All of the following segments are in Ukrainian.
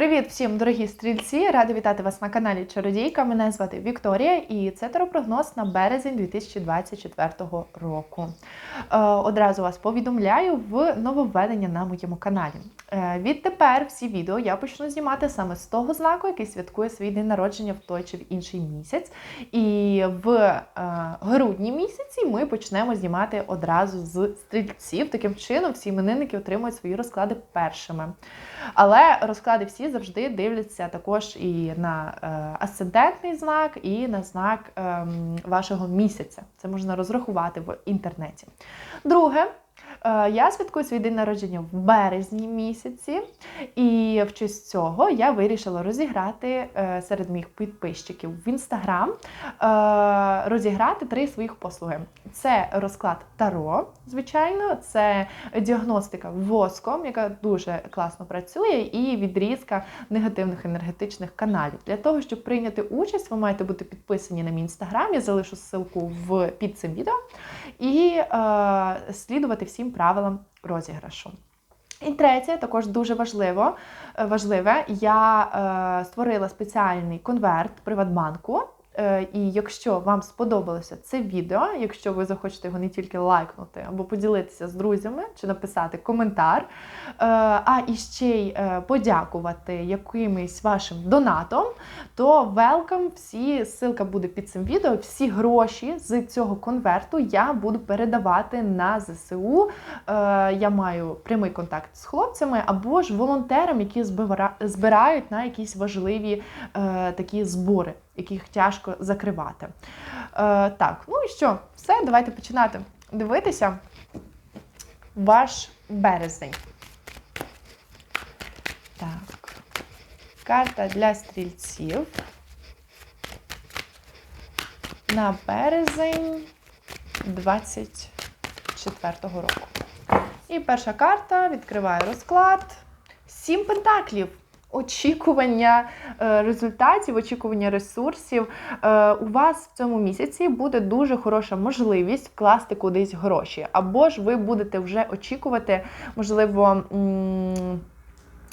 Привіт всім, дорогі стрільці! Рада вітати вас на каналі Чародійка. Мене звати Вікторія, і це теропрогноз на березень 2024 року. Е, одразу вас повідомляю в нововведення на моєму каналі. Е, відтепер всі відео я почну знімати саме з того знаку, який святкує свій день народження в той чи в інший місяць. І в е, грудні місяці ми почнемо знімати одразу з стрільців. Таким чином, всі іменинники отримують свої розклади першими. Але розклади всі завжди дивляться також і на е, асцендентний знак, і на знак е, вашого місяця. Це можна розрахувати в інтернеті. Друге. Е, Я святкую свій день народження в березні місяці, і в честь цього я вирішила розіграти е, серед моїх підписчиків в інстаграм е, розіграти три своїх послуги: це розклад Таро, звичайно, це діагностика воском, яка дуже класно працює, і відрізка негативних енергетичних каналів. Для того, щоб прийняти участь, ви маєте бути підписані на мій інстаграм. Я залишу ссылку в під цим відео і е, слідувати всім правилам розіграшу. І третє, також дуже важливо, е, важливе, я е, створила спеціальний конверт Приватбанку. Е, І якщо вам сподобалося це відео, якщо ви захочете його не тільки лайкнути або поділитися з друзями чи написати коментар, е, а і ще й е, подякувати якимось вашим донатом, то welcome, всі ссылка буде під цим відео. Всі гроші з цього конверту я буду передавати на ЗСУ. Я маю прямий контакт з хлопцями або ж волонтерам, які збира- збирають на якісь важливі такі збори, яких тяжко закривати. Е, так, ну і що, все, давайте починати дивитися ваш березень. Так, карта для стрільців. На березень 24-го року. І перша карта відкриває розклад. Сім пентаклів. Очікування е, результатів, очікування ресурсів. Е, У вас в цьому місяці буде дуже хороша можливість вкласти кудись гроші. Або ж ви будете вже очікувати, можливо.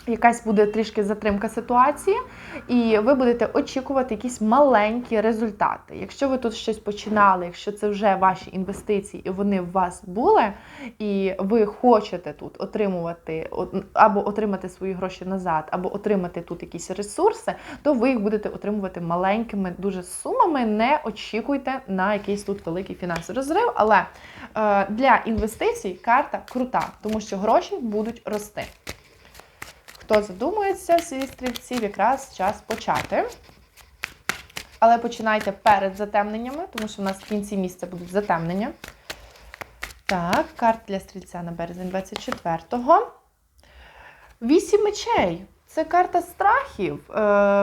Якась буде трішки затримка ситуації, і ви будете очікувати якісь маленькі результати. Якщо ви тут щось починали, якщо це вже ваші інвестиції, і вони в вас були, і ви хочете тут отримувати або отримати свої гроші назад, або отримати тут якісь ресурси, то ви їх будете отримувати маленькими дуже сумами. Не очікуйте на якийсь тут великий фінансовий розрив. Але е, для інвестицій карта крута, тому що гроші будуть рости. Хто задумується зі стрільців, якраз час почати. Але починайте перед затемненнями, тому що в нас в кінці місця будуть затемнення. Так, карта для стрільця на березень 24-го. Вісім мечей. Це карта страхів. Е,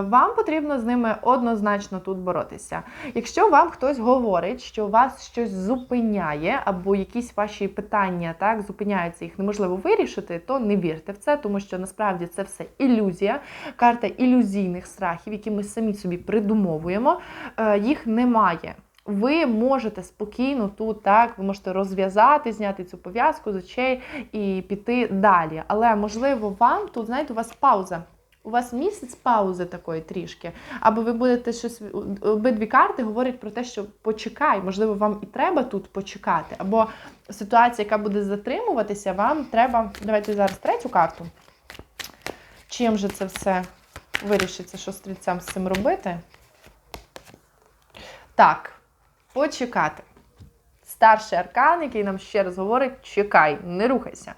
Вам потрібно з ними однозначно тут боротися. Якщо вам хтось говорить, що вас щось зупиняє, або якісь ваші питання так зупиняються, їх неможливо вирішити, то не вірте в це, тому що насправді це все ілюзія, карта ілюзійних страхів, які ми самі собі придумовуємо. Е, Їх немає. Ви можете спокійно тут так, ви можете розв'язати, зняти цю пов'язку з очей і піти далі. Але можливо, вам тут, знаєте, у вас пауза. У вас місяць паузи такої трішки, або ви будете щось обидві карти говорять про те, що почекай, можливо, вам і треба тут почекати, або ситуація, яка буде затримуватися, вам треба. Давайте зараз третю карту. Чим же це все вирішиться, що стрільцям з цим робити? Так, почекати. Старший аркан, який нам ще раз говорить: чекай, не рухайся.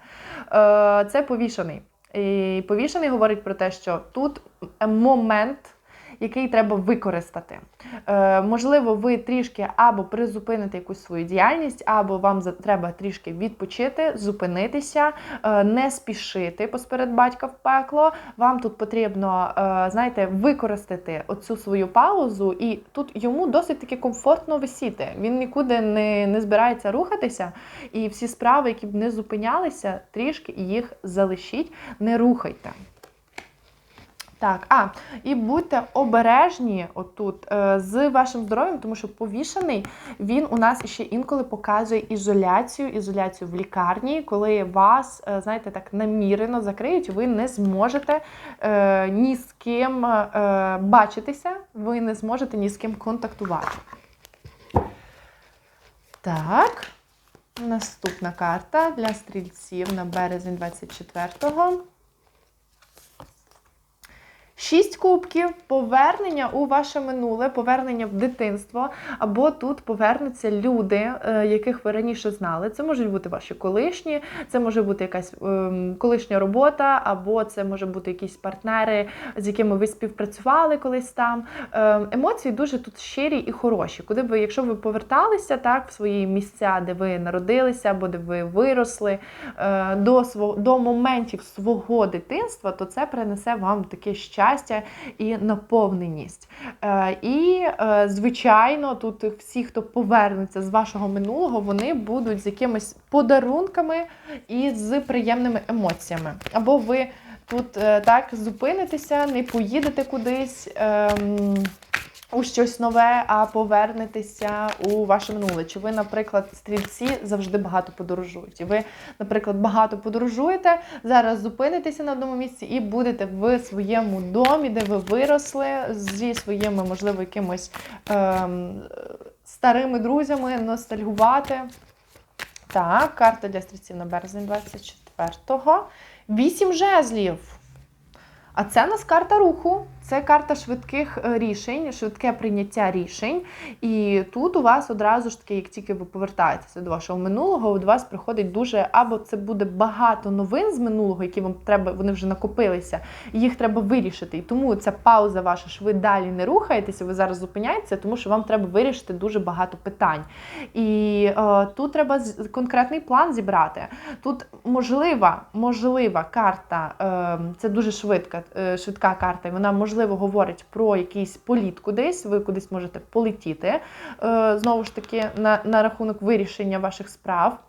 Е, Це повішений. І повішений говорить про те, що тут момент, який треба використати. Е, Можливо, ви трішки або призупините якусь свою діяльність, або вам треба трішки відпочити, зупинитися, е, не спішити посеред батька в пекло. Вам тут потрібно, е, знаєте, використати оцю свою паузу, і тут йому досить таки комфортно висіти. Він нікуди не, не збирається рухатися, і всі справи, які б не зупинялися, трішки їх залишіть, не рухайте. Так, а, і будьте обережні отут е, з вашим здоров'ям, тому що повішений він у нас ще інколи показує ізоляцію, ізоляцію в лікарні, коли вас, е, знаєте, так намірено закриють, ви не зможете е, ні з ким е, бачитися, ви не зможете ні з ким контактувати. Так, наступна карта для стрільців на березень 24-го. Шість кубків, повернення у ваше минуле, повернення в дитинство, або тут повернуться люди, е, яких ви раніше знали. Це можуть бути ваші колишні, це може бути якась ем, колишня робота, або це може бути якісь партнери, з якими ви співпрацювали колись там. Ем, емоції дуже тут щирі і хороші. Куди ви, якщо ви поверталися так в свої місця, де ви народилися, або де ви виросли, е, до свого до моментів свого дитинства, то це принесе вам таке щастя і наповненість. Е, І, е, звичайно, тут всі, хто повернеться з вашого минулого, вони будуть з якимись подарунками і з приємними емоціями. Або ви тут е, так зупинитеся, не поїдете кудись. У щось нове, а повернетеся у ваше минуле. Чи ви, наприклад, стрільці завжди багато подорожують? І ви, наприклад, багато подорожуєте, зараз зупинитеся на одному місці і будете в своєму домі, де ви виросли, зі своїми, можливо, якимось ем, старими друзями, ностальгувати. Так, карта для стрільців на березень 24-го. Вісім жезлів. А це у нас карта руху, це карта швидких е, рішень, швидке прийняття рішень. І тут у вас одразу ж таки, як тільки ви повертаєтеся до вашого минулого, до вас приходить дуже, або це буде багато новин з минулого, які вам треба, вони вже накопилися, і їх треба вирішити. І тому ця пауза ваша, що ви далі не рухаєтеся, ви зараз зупиняєтеся, тому що вам треба вирішити дуже багато питань. І е, тут треба конкретний план зібрати. Тут можлива, можлива карта, е, це дуже швидка, е, швидка карта, і вона можливо говорить про якийсь політ кудись, ви кудись можете полетіти. Е, знову ж таки, на, на рахунок вирішення ваших справ.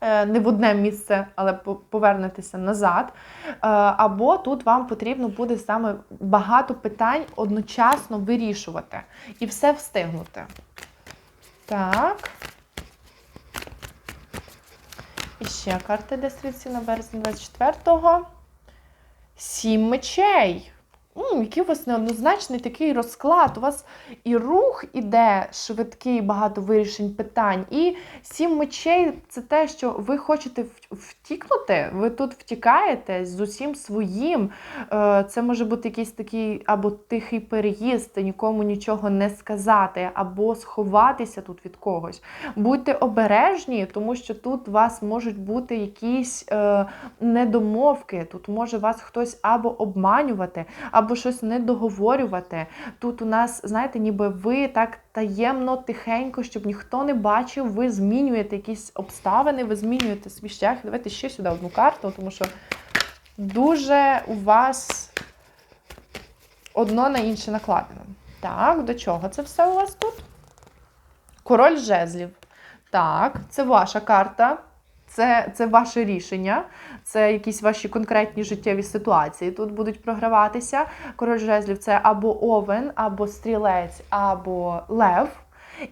Е, Не в одне місце, але по- повернетеся назад. Е, Або тут вам потрібно буде саме багато питань одночасно вирішувати і все встигнути. Так. І ще карта стрільців на березень 24-го. Сім мечей. Який у вас неоднозначний такий розклад. У вас і рух іде швидкий, багато вирішень питань. І сім мечей це те, що ви хочете втікнути. Ви тут втікаєте з усім своїм. Е, Це може бути якийсь такий або тихий переїзд, нікому нічого не сказати, або сховатися тут від когось. Будьте обережні, тому що тут у вас можуть бути якісь е, недомовки. Тут може вас хтось або обманювати, або щось недоговорювати. Тут у нас, знаєте, ніби ви так таємно, тихенько, щоб ніхто не бачив, ви змінюєте якісь обставини, ви змінюєте свій шлях. Давайте ще сюди одну карту, тому що дуже у вас одно на інше накладено. Так, до чого це все у вас тут? Король жезлів. Так, це ваша карта. Це, це ваше рішення, це якісь ваші конкретні життєві ситуації тут будуть програватися. Король жезлів це або овен, або стрілець, або лев.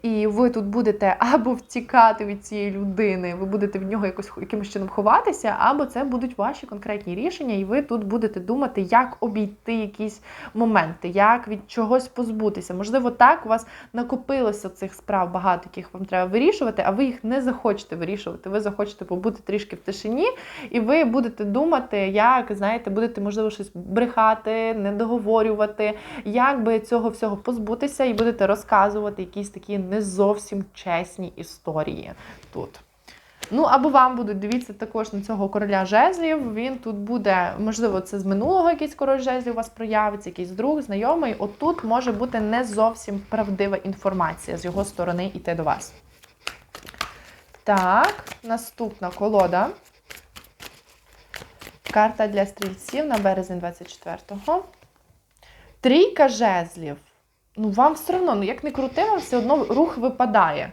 І ви тут будете або втікати від цієї людини, ви будете від нього якось якимось чином ховатися, або це будуть ваші конкретні рішення, і ви тут будете думати, як обійти якісь моменти, як від чогось позбутися. Можливо, так у вас накопилося цих справ багато, яких вам треба вирішувати, а ви їх не захочете вирішувати. Ви захочете побути трішки в тишині, і ви будете думати, як знаєте, будете можливо щось брехати, не договорювати, як би цього всього позбутися, і будете розказувати якісь такі не зовсім чесні історії тут. Ну, або вам будуть дивіться також на цього короля жезлів. Він тут буде, можливо, це з минулого якийсь король жезлів у вас проявиться, якийсь друг, знайомий. Отут може бути не зовсім правдива інформація з його сторони йти до вас. Так, наступна колода. Карта для стрільців на березень 24-го. Трійка жезлів. Ну, вам все одно, ну як не крути, вам все одно рух випадає.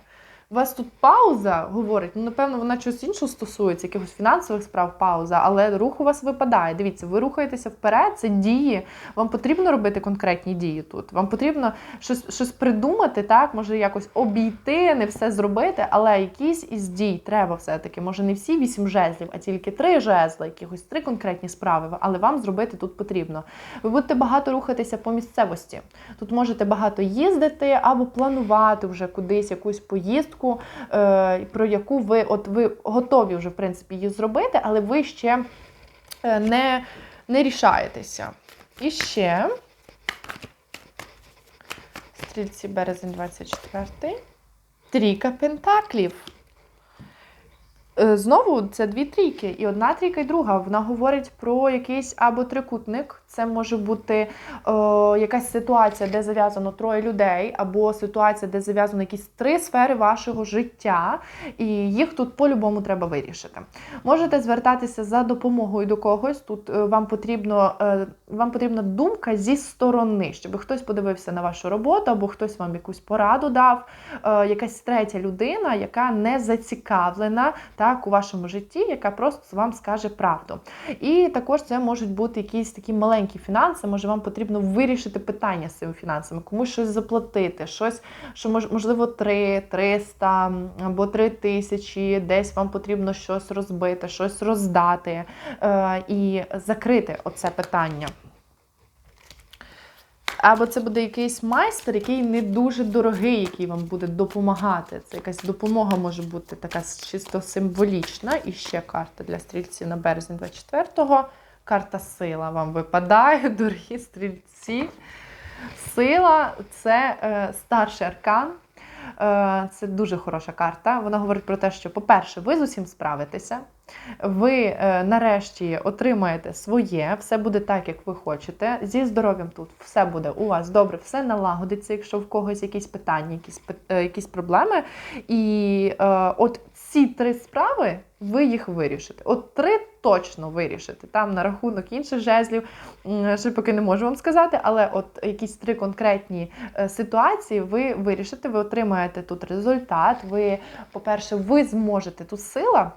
У вас тут пауза говорить, ну напевно, вона чогось іншого стосується, якихось фінансових справ пауза, але рух у вас випадає. Дивіться, ви рухаєтеся вперед, це дії. Вам потрібно робити конкретні дії тут. Вам потрібно щось щось придумати, так, може якось обійти, не все зробити, але якісь із дій треба все-таки. Може, не всі вісім жезлів, а тільки три жезла, якихось три конкретні справи, але вам зробити тут потрібно. Ви будете багато рухатися по місцевості. Тут можете багато їздити або планувати вже кудись якусь поїздку, е, про яку ви от ви готові вже в принципі її зробити, але ви ще е, не, не рішаєтеся. І ще стрільці березень 24. Трійка пентаклів. Е, Знову це дві трійки, і одна трійка, і друга. Вона говорить про якийсь або трикутник. Це може бути о, якась ситуація, де зав'язано троє людей, або ситуація, де зав'язано якісь три сфери вашого життя, і їх тут по-любому треба вирішити. Можете звертатися за допомогою до когось. Тут е, вам потрібно е, вам потрібна думка зі сторони, щоб хтось подивився на вашу роботу, або хтось вам якусь пораду дав, е, якась третя людина, яка не зацікавлена так у вашому житті, яка просто вам скаже правду. І також це можуть бути якісь такі маленькі фінанси. Може, вам потрібно вирішити питання з цими фінансами, комусь щось заплатити, щось, що можливо 3, 300 або 3 тисячі, десь вам потрібно щось розбити, щось роздати е, і закрити оце питання. Або це буде якийсь майстер, який не дуже дорогий, який вам буде допомагати. Це якась допомога може бути така чисто символічна. І ще карта для стрільців на березень 24-го. Карта сила вам випадає, дорогі стрільці. Сила це е, старший аркан. Е, це дуже хороша карта. Вона говорить про те, що, по-перше, ви з усім справитеся. Ви е, нарешті отримаєте своє, все буде так, як ви хочете. Зі здоров'ям тут все буде у вас добре, все налагодиться, якщо в когось якісь питання, якісь, е, якісь проблеми. І от ці три справи ви їх вирішите. От три точно вирішите. Там на рахунок інших жезлів, ще поки не можу вам сказати, але от якісь три конкретні е, ситуації ви вирішите, ви отримаєте тут результат. Ви, по-перше, ви зможете тут сила.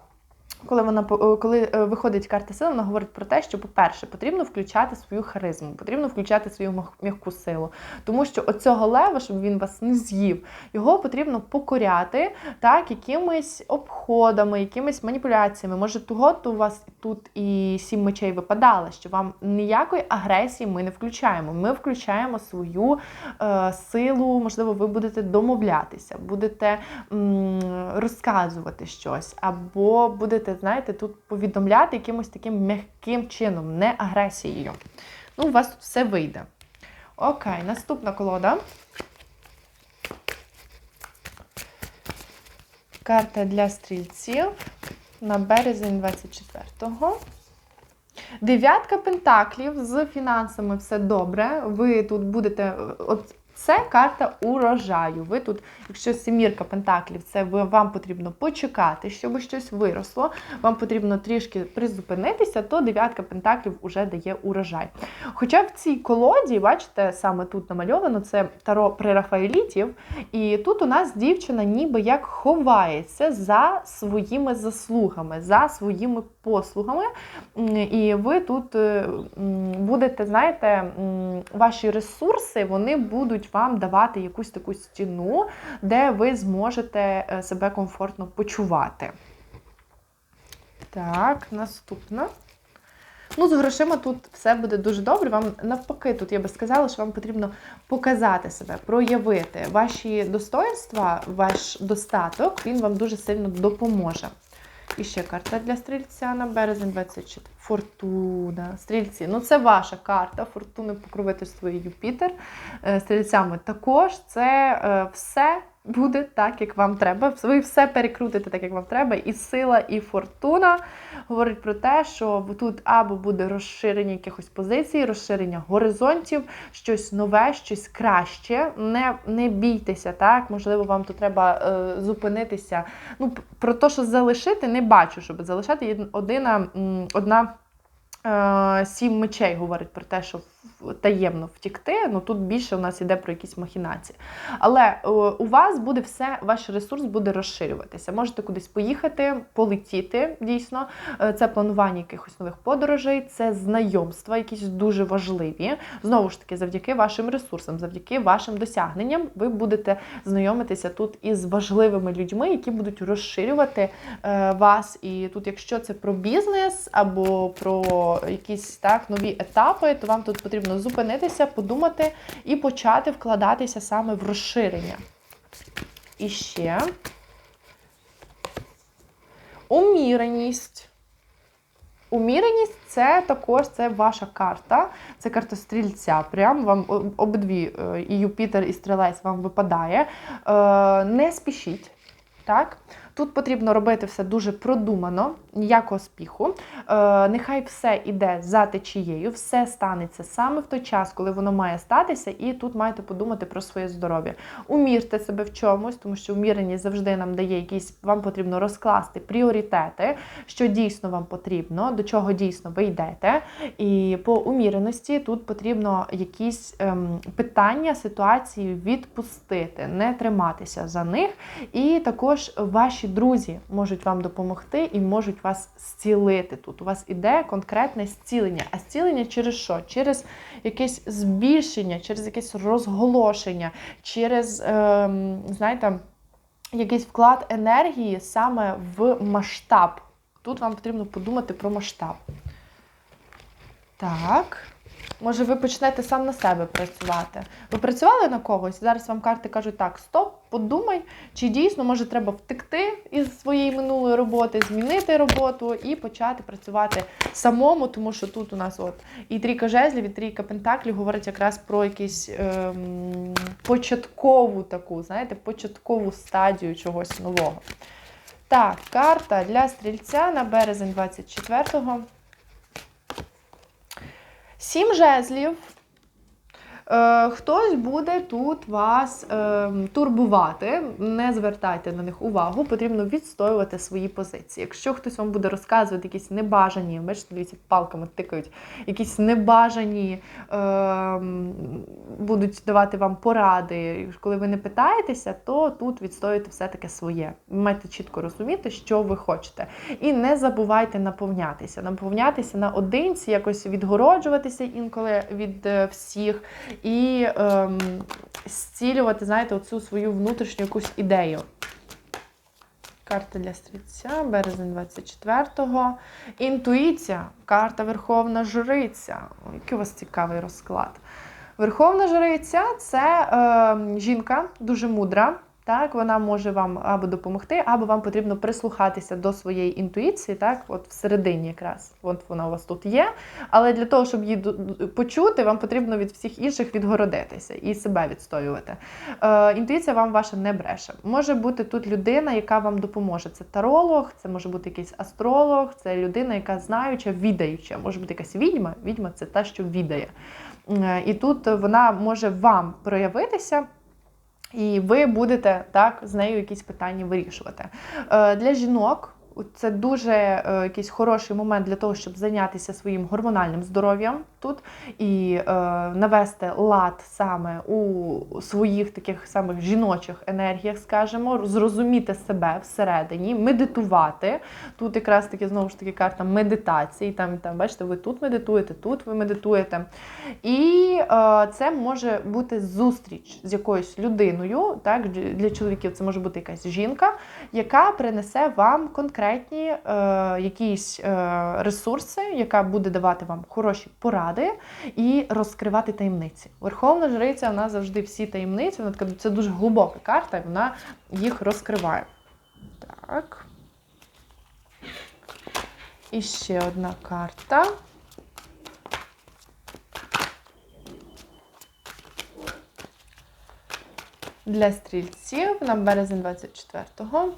Коли вона е, коли е, виходить карта сили, вона говорить про те, що, по-перше, потрібно включати свою харизму, потрібно включати свою м'яку силу. Тому що оцього лева, щоб він вас не з'їв, його потрібно покоряти так, якимись обходами, якимись маніпуляціями. Може, того то у вас тут і сім мечей випадало, що вам ніякої агресії ми не включаємо. Ми включаємо свою е, силу, можливо, ви будете домовлятися, будете м, розказувати щось, або будете, знаєте, тут повідомляти якимось таким м'яким чином, не агресією. Ну, у вас тут все вийде. Окей, наступна колода. Карта для стрільців на березень 24-го. Дев'ятка пентаклів з фінансами все добре. Ви тут будете. Це карта урожаю. Ви тут, якщо сімірка пентаклів, це вам потрібно почекати, щоб щось виросло. Вам потрібно трішки призупинитися, то дев'ятка пентаклів вже дає урожай. Хоча в цій колоді, бачите, саме тут намальовано це таро прерафаелітів, і тут у нас дівчина ніби як ховається за своїми заслугами, за своїми послугами. І ви тут е, будете, знаєте, ваші ресурси вони будуть вам давати якусь таку стіну, де ви зможете е, себе комфортно почувати. Так, наступна. Ну, з грошима тут все буде дуже добре. Вам навпаки, тут я би сказала, що вам потрібно показати себе, проявити ваші достоинства, ваш достаток, він вам дуже сильно допоможе. І ще карта для стрільця на березень 24. Фортуна. Стрільці. Ну, це ваша карта. Фортуни покровительство і Юпітер. Е, Стрільцями також це е, все буде так, як вам треба. Ви все перекрутите так, як вам треба. І сила, і фортуна говорить про те, що тут або буде розширення якихось позицій, розширення горизонтів, щось нове, щось краще. Не, не бійтеся, так? Можливо, вам тут треба е, зупинитися. Ну, про те, що залишити, не бачу, щоб залишати. Є одна, е, сім мечей говорить про те, що таємно втікти. Ну тут більше у нас йде про якісь махінації. Але е, у вас буде все, ваш ресурс буде розширюватися. Можете кудись поїхати, полетіти дійсно. Е, Це планування якихось нових подорожей, це знайомства, якісь дуже важливі. Знову ж таки, завдяки вашим ресурсам, завдяки вашим досягненням, ви будете знайомитися тут із важливими людьми, які будуть розширювати е, вас. І тут, якщо це про бізнес або про якісь так нові етапи, то вам тут потрібно зупинитися, подумати і почати вкладатися саме в розширення. І ще уміреність. Уміреність це також це ваша карта, це карта стрільця. Прям вам обидві е, і Юпітер, і стрілець вам випадає. Е, Не спішіть. Так? Тут потрібно робити все дуже продумано, ніякого спіху. Е, нехай все йде за течією, все станеться саме в той час, коли воно має статися, і тут маєте подумати про своє здоров'я. Умірте себе в чомусь, тому що уміреність завжди нам дає якісь, вам потрібно розкласти пріоритети, що дійсно вам потрібно, до чого дійсно ви йдете. І по уміреності тут потрібно якісь ем, питання, ситуації відпустити, не триматися за них. І також ваші друзі можуть вам допомогти і можуть вас зцілити. Тут у вас іде конкретне зцілення. А зцілення через що? Через якесь збільшення, через якесь розголошення, через, ем, знаєте, якийсь вклад енергії саме в масштаб. Тут вам потрібно подумати про масштаб. Так. Може, ви почнете сам на себе працювати. Ви працювали на когось? Зараз вам карти кажуть, так, стоп, подумай, чи дійсно може треба втекти із своєї минулої роботи, змінити роботу і почати працювати самому, тому що тут у нас от і трійка жезлів, і трійка пентаклів говорить якраз про якусь ем, початкову таку, знаєте, початкову стадію чогось нового. Так, карта для стрільця на березень 24-го. Сім жезлів. Е, хтось буде тут вас е, турбувати, не звертайте на них увагу, потрібно відстоювати свої позиції. Якщо хтось вам буде розказувати якісь небажані, бачите, дивіться, палками тикають, якісь небажані е, будуть давати вам поради. Коли ви не питаєтеся, то тут відстоюєте все-таки своє. Ви маєте чітко розуміти, що ви хочете. І не забувайте наповнятися. Наповнятися наодинці, якось відгороджуватися інколи від е, всіх і ем, зцілювати, знаєте, оцю свою внутрішню якусь ідею. Карта для стрільця, березень 24-го. Інтуїція, карта Верховна Жриця. Який у вас цікавий розклад. Верховна Жриця це е, жінка дуже мудра. Так, вона може вам або допомогти, або вам потрібно прислухатися до своєї інтуїції, так, от всередині якраз. От вона у вас тут є. Але для того, щоб її почути, вам потрібно від всіх інших відгородитися і себе відстоювати. Е, інтуїція вам ваша не бреше. Може бути тут людина, яка вам допоможе. Це таролог, це може бути якийсь астролог, це людина, яка знаюча, відаюча. Може бути якась відьма. Відьма це та, що відає. Е, І тут вона може вам проявитися. І ви будете так з нею якісь питання вирішувати. Е, Для жінок це дуже е, якийсь хороший момент для того, щоб зайнятися своїм гормональним здоров'ям тут і е, навести лад саме у своїх таких самих жіночих енергіях, скажімо, зрозуміти себе всередині, медитувати. Тут якраз таки знову ж таки карта медитації. Там, там бачите, ви тут медитуєте, тут ви медитуєте. І е, це може бути зустріч з якоюсь людиною. Так, для чоловіків це може бути якась жінка, яка принесе вам конкретні е, якісь е, ресурси, яка буде давати вам хороші поради і розкривати таємниці. Верховна жриця вона завжди всі таємниці. Вона така це дуже глибока карта, і вона їх розкриває. Так. І ще одна карта. Для стрільців на березень 24-го.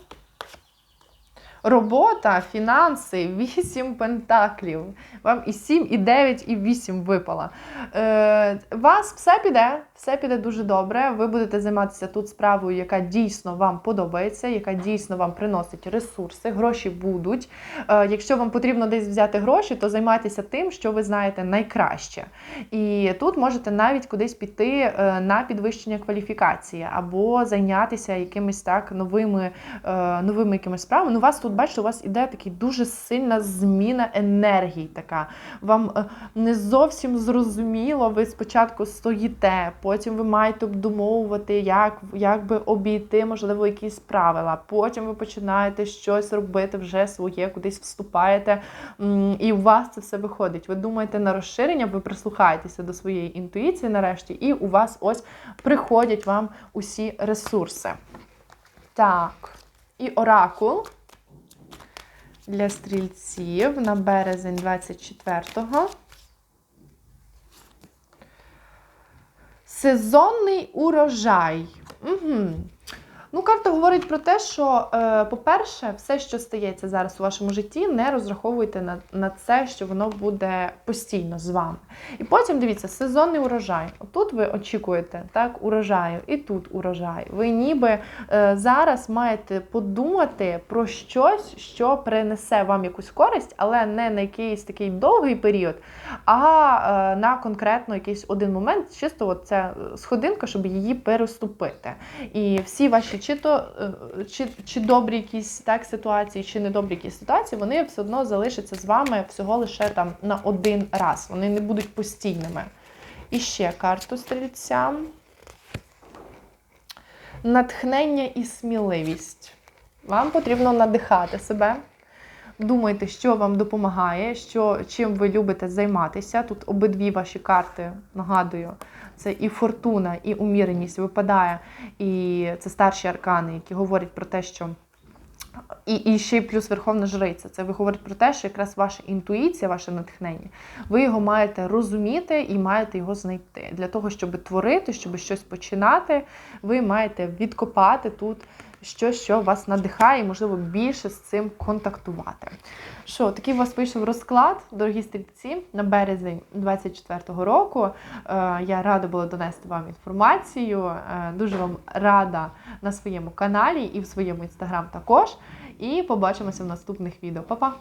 Робота, фінанси, 8 пентаклів. Вам і 7, і 9, і 8 випало. Е, вас все піде, все піде дуже добре. Ви будете займатися тут справою, яка дійсно вам подобається, яка дійсно вам приносить ресурси, гроші будуть. Е, якщо вам потрібно десь взяти гроші, то займайтеся тим, що ви знаєте найкраще. І тут можете навіть кудись піти е, на підвищення кваліфікації або зайнятися якимись так новими, е, новими якимись справами. Ну, вас тут, бачите, у вас іде такий дуже сильна зміна енергії. Така вам е, не зовсім зрозуміло. Ви спочатку стоїте, потім ви маєте обдумовувати, як, як би обійти, можливо, якісь правила. Потім ви починаєте щось робити вже своє, кудись вступаєте, і у вас це все виходить. Ви думаєте на розширення, ви прислухаєтеся до своєї інтуїції нарешті, і у вас ось приходять вам усі ресурси. Так, і оракул для стрільців на березень 24-го. Сезонний урожай. Угу. Ну, карта говорить про те, що, е, по-перше, все, що стається зараз у вашому житті, не розраховуйте на, на це, що воно буде постійно з вами. І потім дивіться, сезонний урожай. Тут ви очікуєте так, урожаю, і тут урожай. Ви ніби е, зараз маєте подумати про щось, що принесе вам якусь користь, але не на якийсь такий довгий період, а е, на конкретно якийсь один момент, чисто от ця сходинка, щоб її переступити. І всі ваші чи то е, чи, чи добрі якісь так ситуації, чи недобрі якісь ситуації, вони все одно залишаться з вами всього лише там на один раз. Вони не будуть постійними. І ще карту стрільця. Натхнення і сміливість. Вам потрібно надихати себе. Думайте, що вам допомагає, що, чим ви любите займатися. Тут обидві ваші карти, нагадую, це і фортуна, і уміреність випадає. І це старші аркани, які говорять про те, що. І, і ще й плюс Верховна Жриця. Це ви говорить про те, що якраз ваша інтуїція, ваше натхнення, ви його маєте розуміти і маєте його знайти. Для того, щоб творити, щоб щось починати, ви маєте відкопати тут щось, що вас надихає, і, можливо, більше з цим контактувати. Що, такий у вас вийшов розклад, дорогі стрільці, на березень 24-го року. Е, Я рада була донести вам інформацію. Е, Дуже вам рада на своєму каналі і в своєму інстаграм також. І побачимося в наступних відео. Па-па!